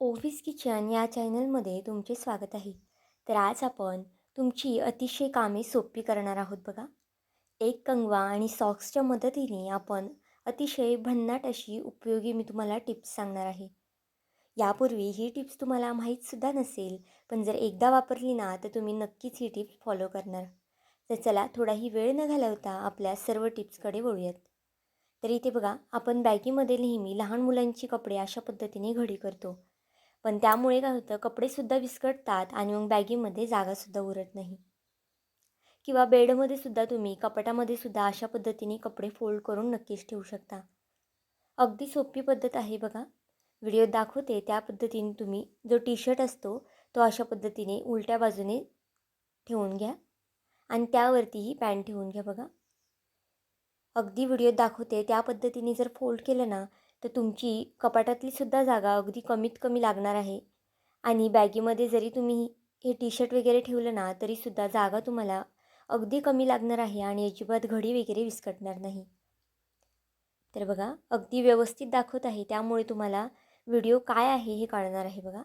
ओव्हिस kitchen या चॅनलमध्ये तुमचे स्वागत आहे. तर आज आपण तुमची अतिशय कामे सोपी करणार आहोत बघा. एक कंगवा आणि सॉक्सच्या मदतीने आपण अतिशय भन्नाट अशी उपयोगी मी तुम्हाला टिप्स सांगणार आहे. यापूर्वी ही टिप्स तुम्हाला माहीतसुद्धा नसेल पण जर एकदा वापरली ना तर तुम्ही नक्कीच ही टिप्स फॉलो करणार. तर चला थोडाही वेळ न घालवता आपल्या सर्व टिप्सकडे वळूयात. तर इथे बघा आपण बॅगीमध्ये नेहमी लहान मुलांची कपडे अशा पद्धतीने घडी करतो. पण त्यामुळे काय होतं कपडेसुद्धा विस्कटतात आणि मग बॅगीमध्ये जागासुद्धा उरत नाही. किंवा बेडमध्ये सुद्धा तुम्ही कपाटामध्ये सुद्धा अशा पद्धतीने कपडे फोल्ड करून नक्कीच ठेवू शकता. अगदी सोपी पद्धत आहे बघा. व्हिडिओ दाखवते त्या पद्धतीने तुम्ही जो टी शर्ट असतो तो अशा पद्धतीने उलट्या बाजूने ठेवून घ्या आणि त्यावरतीही पॅन्ट ठेवून घ्या बघा. अगदी व्हिडिओ दाखवते त्या पद्धतीने जर फोल्ड केलं ना तर तुमची कपाटातलीसुद्धा जागा अगदी कमीत कमी लागणार आहे. आणि बॅगेमध्ये जरी तुम्ही हे टी शर्ट वगैरे ठेवलं ना तरीसुद्धा जागा तुम्हाला अगदी कमी लागणार आहे आणि अजिबात घडी वगैरे विस्कटणार नाही. तर बघा अगदी व्यवस्थित दाखवत आहे. त्यामुळे तुम्हाला व्हिडिओ काय आहे हे कळणार आहे बघा.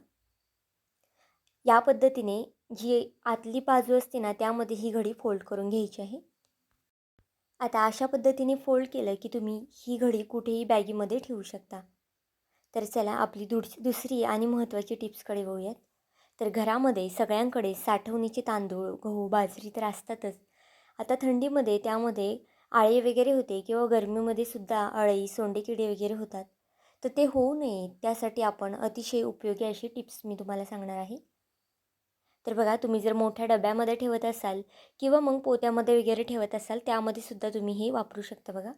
या पद्धतीने जी आतली बाजू असते ना त्यामध्ये ही घडी फोल्ड करून घ्यायची आहे. आता अशा पद्धतीने फोल्ड केलं की तुम्ही ही घडी कुठेही बॅगीमध्ये ठेवू शकता. तर चला आपली दुस दुसरी आणि महत्त्वाची टिप्सकडे वळूयात. तर घरामध्ये सगळ्यांकडे साठवणीचे तांदूळ गहू बाजरी तर असतातच. आता थंडीमध्ये त्यामध्ये आळे वगैरे होते किंवा गरमीमध्ये सुद्धा अळई सोंडेकिडे वगैरे होतात. तर ते होऊ नये त्यासाठी आपण अतिशय उपयोगी अशी टिप्स मी तुम्हाला सांगणार आहे. तर बघा तुम्ही जर मोठ्या डब्यामध्ये ठेवत असाल किंवा मग पोत्यामध्ये वगैरे ठेवत असाल त्यामध्ये सुद्धा तुम्ही हे वापरू शकता बघा.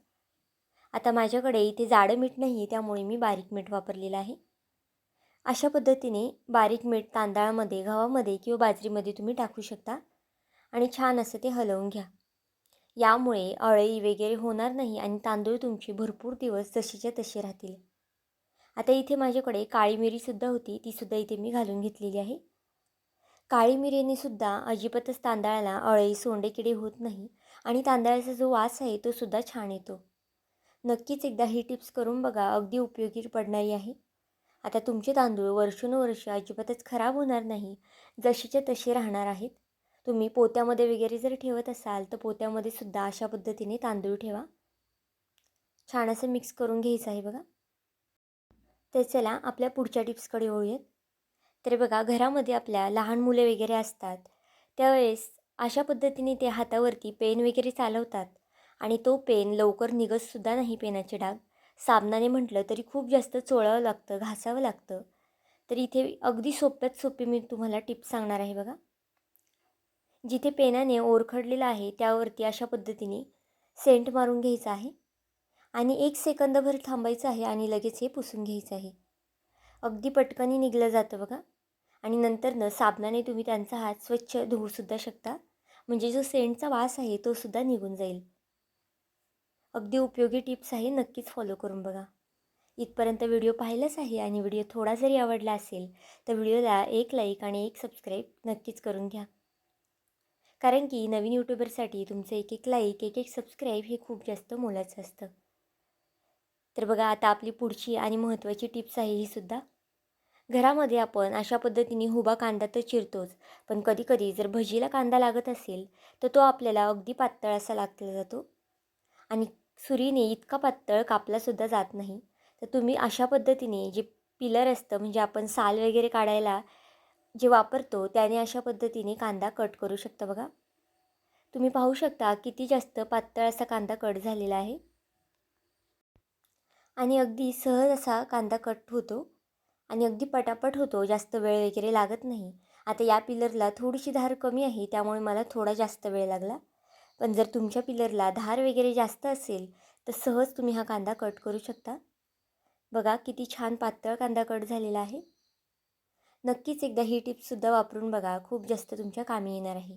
आता माझ्याकडे इथे जाडं मीठ नाही आहे त्यामुळे मी बारीक मीठ वापरलेलं आहे. अशा पद्धतीने बारीक मीठ तांदळामध्ये गव्हामध्ये किंवा बाजरीमध्ये तुम्ही टाकू शकता आणि छान असं ते हलवून घ्या. यामुळे अळई वगैरे होणार नाही आणि तांदूळ तुमचे भरपूर दिवस जशीच्या तसे राहतील. आता इथे माझ्याकडे काळी मिरीसुद्धा होती तीसुद्धा इथे मी घालून घेतलेली आहे. काळी मिरीने सुद्धा अजिबातच तांदळाला अळई सोंडेकिडे होत नाही आणि तांदळाचा जो वास आहे तो सुद्धा छान येतो. नक्कीच एकदा ही टिप्स करून बघा अगदी उपयोगी पडणारी आहे. आता तुमचे तांदूळ वर्षानुवर्ष अजिबातच खराब होणार नाही जशीच्या तसे राहणार आहेत. तुम्ही पोत्यामध्ये वगैरे जर ठेवत असाल तर पोत्यामध्ये सुद्धा अशा पद्धतीने तांदूळ ठेवा. छान असं मिक्स करून घ्यायचं आहे बघा. तर चला आपल्या पुढच्या टिप्सकडे वळूयात. तर बघा घरामध्ये आपल्या लहान मुले वगैरे असतात त्यावेळेस अशा पद्धतीने ते हातावरती पेन वगैरे चालवतात आणि तो पेन लवकर निघतसुद्धा नाही पेनाचे डाग. साबणाने म्हटलं तरी खूप जास्त चोळावं लागतं घासावं लागतं. तर इथे अगदी सोप्यात सोपी मी तुम्हाला टिप्स सांगणार आहे बघा. जिथे पेनाने ओरखडलेलं आहे त्यावरती अशा पद्धतीने सेंट मारून घ्यायचा आहे आणि एक सेकंदभर थांबायचं आहे आणि लगेच हे पुसून घ्यायचं आहे. अगदी पटकनी निघलं जातं बघा. आणि नंतरनं साबणाने तुम्ही त्यांचा हात स्वच्छ धुवूसुद्धा शकता. म्हणजे जो सेंटचा वास आहे तोसुद्धा निघून जाईल. अगदी उपयोगी टिप्स आहे नक्कीच फॉलो करून बघा. इथपर्यंत व्हिडिओ पाहिलाच आहे आणि व्हिडिओ थोडा जरी आवडला असेल तर व्हिडिओला एक लाईक आणि एक सबस्क्राईब नक्कीच करून घ्या. कारण की नवीन यूट्यूबरसाठी तुमचं एक एक लाईक एक एक सबस्क्राईब हे खूप जास्त मोलाचं असतं. तर बघा आता आपली पुढची आणि महत्त्वाची टिप्स आहे ही सुद्धा. घरामध्ये आपण अशा पद्धतीने हुबा कांदा तर चिरतोच पण कधीकधी जर भजीला कांदा लागत असेल तर तो आपल्याला अगदी पातळ असा लागला जातो. आणि सुरीने इतका पातळ कापलासुद्धा जात नाही. तर तुम्ही अशा पद्धतीने जे पिलर असतं म्हणजे आपण साल वगैरे काढायला जे वापरतो त्याने अशा पद्धतीने कांदा कट करू शकता बघा. तुम्ही पाहू शकता किती जास्त पातळ असा कांदा कट झालेला आहे. आणि अगदी सहज असा कांदा कट होतो. आणि अगदी पटापट होतो जास्त वेळ वगैरे लागत नाही. आता या पिलरला थोडीशी धार कमी आहे त्यामुळे मला थोडा जास्त वेळ लागला. पण जर तुमच्या पिलरला धार वगैरे जास्त असेल तर सहज तुम्ही हा कांदा कट करू शकता. बघा किती छान पातळ कांदा कट झालेला आहे. नक्कीच एकदा ही टिप्ससुद्धा वापरून बघा खूप जास्त तुमच्या कामी येणार आहे.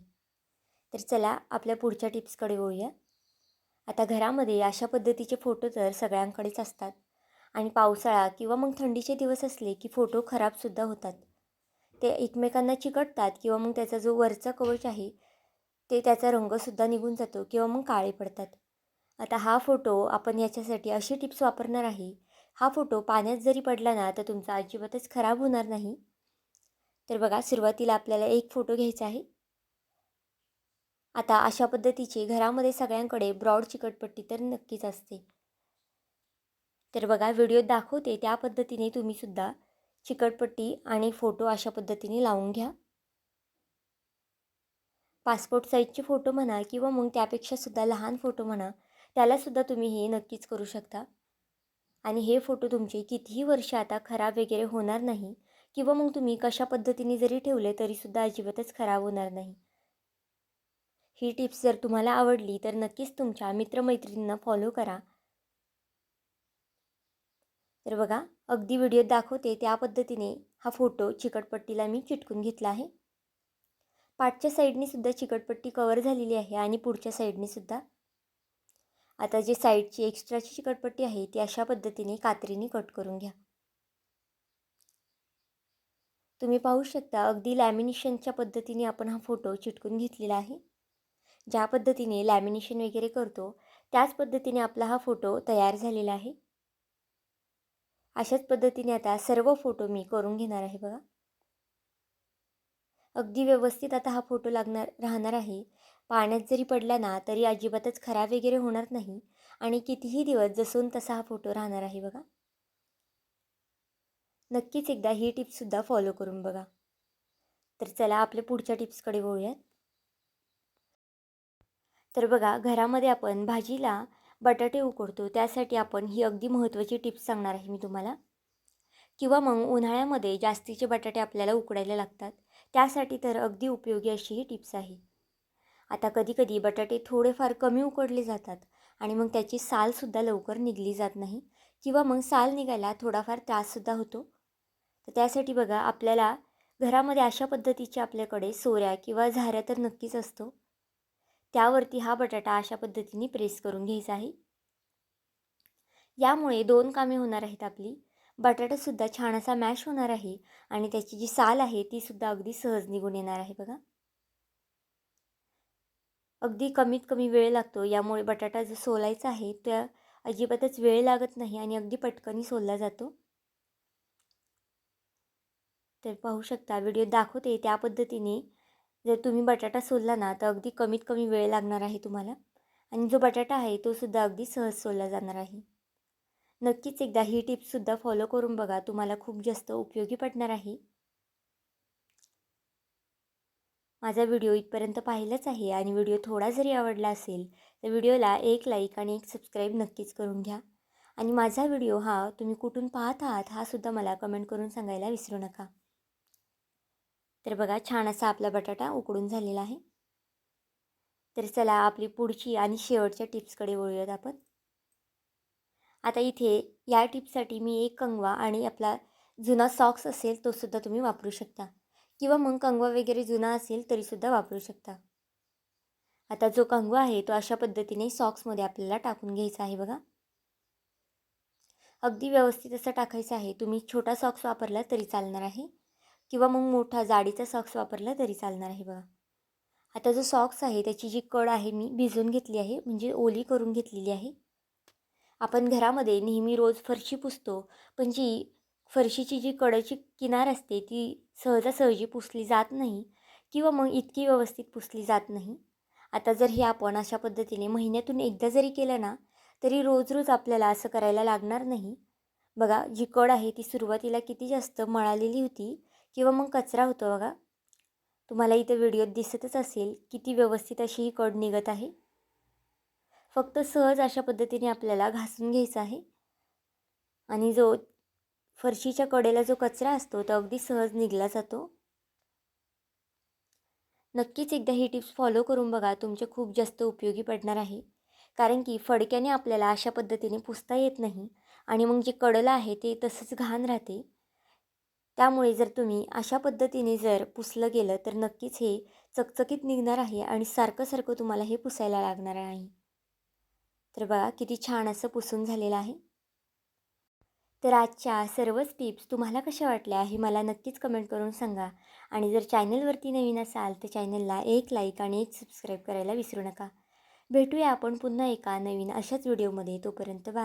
तर चला आपल्या पुढच्या टिप्सकडे वळूया. आता घरामध्ये अशा पद्धतीचे फोटो तर सगळ्यांकडेच असतात. आणि पावसाळा किंवा मग थंडीचे दिवस असले की फोटो खराबसुद्धा होतात. ते एकमेकांना चिकटतात किंवा मग त्याचा जो वरचा कवच आहे ते त्याचा रंगसुद्धा निघून जातो किंवा मग काळे पडतात. आता हा फोटो आपण याच्यासाठी अशी टिप्स वापरणार आहे हा फोटो पाण्यात जरी पडला ना तर तुमचा अजिबातच खराब होणार नाही. तर बघा सुरुवातीला आपल्याला एक फोटो घ्यायचा आहे. आता अशा पद्धतीचे घरामध्ये सगळ्यांकडे ब्रॉड चिकटपट्टी तर नक्कीच असते. तर बघा व्हिडिओ दाखवते त्या पद्धतीने तुम्हीसुद्धा चिकटपट्टी आणि फोटो अशा पद्धतीने लावून घ्या. पासपोर्ट साईजचे फोटो म्हणा किंवा मग त्यापेक्षासुद्धा लहान फोटो म्हणा त्यालासुद्धा तुम्ही हे नक्कीच करू शकता. आणि हे फोटो तुमचे कितीही वर्ष आता खराब वगैरे होणार नाही किंवा मग तुम्ही कशा पद्धतीने जरी ठेवले तरीसुद्धा अजिबातच खराब होणार नाही. ही टिप्स जर तुम्हाला आवडली तर नक्कीच तुमच्या मित्रमैत्रिणींना फॉलो करा. तर बघा अगदी व्हिडिओत दाखवते त्या पद्धतीने हा फोटो चिकटपट्टीला मी चिटकून घेतला आहे. पाठच्या साईडने सुद्धा चिकटपट्टी कवर झालेली आहे आणि पुढच्या साईडने सुद्धा. आता जे साईडची एक्स्ट्राची चिकटपट्टी आहे ती अशा पद्धतीने कात्रीने कट करून घ्या. तुम्ही पाहू शकता अगदी लॅमिनेशनच्या पद्धतीने आपण हा फोटो चिटकून घेतलेला आहे. ज्या पद्धतीने लॅमिनेशन वगैरे करतो त्याच पद्धतीने आपला हा फोटो तयार झालेला आहे. अशाच पद्धतीने आता सर्व फोटो मी करून घेणार आहे बघा. अगदी व्यवस्थित आता हा फोटो लागणार राहणार आहे. पाण्यात जरी पडला ना तरी अजिबातच खराब वगैरे होणार नाही आणि कितीही दिवस जसून तसा हा फोटो राहणार आहे बघा. नक्कीच एकदा ही टिप्ससुद्धा फॉलो करून बघा. तर चला आपल्या पुढच्या टिप्सकडे वळूयात. तर बघा घरामध्ये आपण भाजीला बटाटे उकडतो. त्यासाठी आपण ही अगदी महत्त्वाची टिप्स सांगणार आहे मी तुम्हाला. किंवा मग उन्हाळ्यामध्ये जास्तीचे बटाटे आपल्याला उकडायला लागतात. त्यासाठी तर अगदी उपयोगी अशी ही टिप्स आहे. आता कधीकधी बटाटे थोडेफार कमी उकडले जातात आणि मग त्याची सालसुद्धा लवकर निघली जात नाही. किंवा मग साल निघायला थोडाफार त्राससुद्धा होतो. तर त्यासाठी बघा आपल्याला घरामध्ये अशा पद्धतीच्या आपल्याकडे सोऱ्या किंवा झाऱ्या तर नक्कीच असतो. त्यावरती हा बटाटा अशा पद्धतीने प्रेस करून घ्यायचा आहे. यामुळे दोन कामे होणार आहेत आपली. बटाटासुद्धा छान असा मॅश होणार आहे आणि त्याची जी साल आहे तीसुद्धा अगदी सहज निघून येणार आहे बघा. अगदी कमीत कमी वेळ लागतो यामुळे बटाटा जो सोलायचा आहे त्या अजिबातच वेळ लागत नाही आणि अगदी पटकनी सोलला जातो. तर पाहू शकता व्हिडिओ दाखवते त्या पद्धतीने जर तुम्ही बटाटा सोलला ना तर अगदी कमीत कमी वेळ लागणार आहे तुम्हाला. आणि जो बटाटा आहे तो सुद्धा अगदी सहज सोलला जाणार आहे. नक्कीच एकदा ही टिप्ससुद्धा फॉलो करून बघा तुम्हाला खूप जास्त उपयोगी पडणार आहे. माझा व्हिडिओ इथपर्यंत पाहिलाच आहे आणि व्हिडिओ थोडा जरी आवडला असेल तर व्हिडिओला एक लाईक आणि एक सबस्क्राईब नक्कीच करून घ्या. आणि माझा व्हिडिओ हा तुम्ही कुठून पाहत आहात हा सुद्धा मला कमेंट करून सांगायला विसरू नका. तर बघा छान असा आपला बटाटा उकडून झालेला आहे. तर चला आपली पुढची आणि शेवटच्या टिप्सकडे वळूयात आपण. आता इथे या टिप्ससाठी मी एक कंगवा आणि आपला जुना सॉक्स असेल तो सुद्धा तुम्ही वापरू शकता. किंवा मग कंगवा वगैरे जुना असेल तरीसुद्धा वापरू शकता. आता जो कंगवा आहे तो अशा पद्धतीने सॉक्समध्ये आपल्याला टाकून घ्यायचा आहे बघा. अगदी व्यवस्थित असं टाकायचं आहे. तुम्ही छोटा सॉक्स वापरला तरी चालणार आहे. किंवा मग मोठा जाडीचा सॉक्स वापरला तरी चालणार आहे बघा. आता जो सॉक्स आहे त्याची जी कड आहे मी भिजवून घेतली आहे म्हणजे ओली करून घेतलेली आहे. आपण घरामध्ये नेहमी रोज फरशी पुसतो पण जी फरशीची जी कडाची किनार असते ती सहजासहजी पुसली जात नाही किंवा मग इतकी व्यवस्थित पुसली जात नाही. आता जर हे आपण अशा पद्धतीने महिन्यातून एकदा जरी केलं ना तरी रोज रोज आपल्याला असं करायला लागणार नाही. बघा जी कड आहे ती सुरुवातीला किती जास्त मळालेली होती किंवा मग कचरा होतो बघा. तुम्हाला इथं व्हिडिओत दिसतच असेल किती व्यवस्थित अशी ही कड निघत आहे. फक्त सहज अशा पद्धतीने आपल्याला घासून घ्यायचं आहे. आणि जो फरशीच्या कडेला जो कचरा असतो तो अगदी सहज निघला जातो. नक्कीच एकदा ही टिप्स फॉलो करून बघा. तुमचे खूप जास्त उपयोगी पडणार आहे. कारण की फडक्याने आपल्याला अशा पद्धतीने पुसता येत नाही. आणि मग जे कडलं आहे ते तसंच घाण राहते. त्यामुळे जर तुम्ही अशा पद्धतीने जर पुसलं गेलं तर नक्कीच हे चकचकीत निघणार आहे आणि सारखं सारखं तुम्हाला हे पुसायला लागणार आहे. तर बघा किती छान असं पुसून झालेलं आहे. तर आजच्या सर्वच टिप्स तुम्हाला कशा वाटल्या हे मला नक्कीच कमेंट करून सांगा. आणि जर चॅनलवरती नवीन असाल तर चॅनलला एक लाईक आणि एक सबस्क्राईब करायला विसरू नका. भेटूया आपण पुन्हा एका नवीन अशाच व्हिडिओमध्ये. तोपर्यंत बा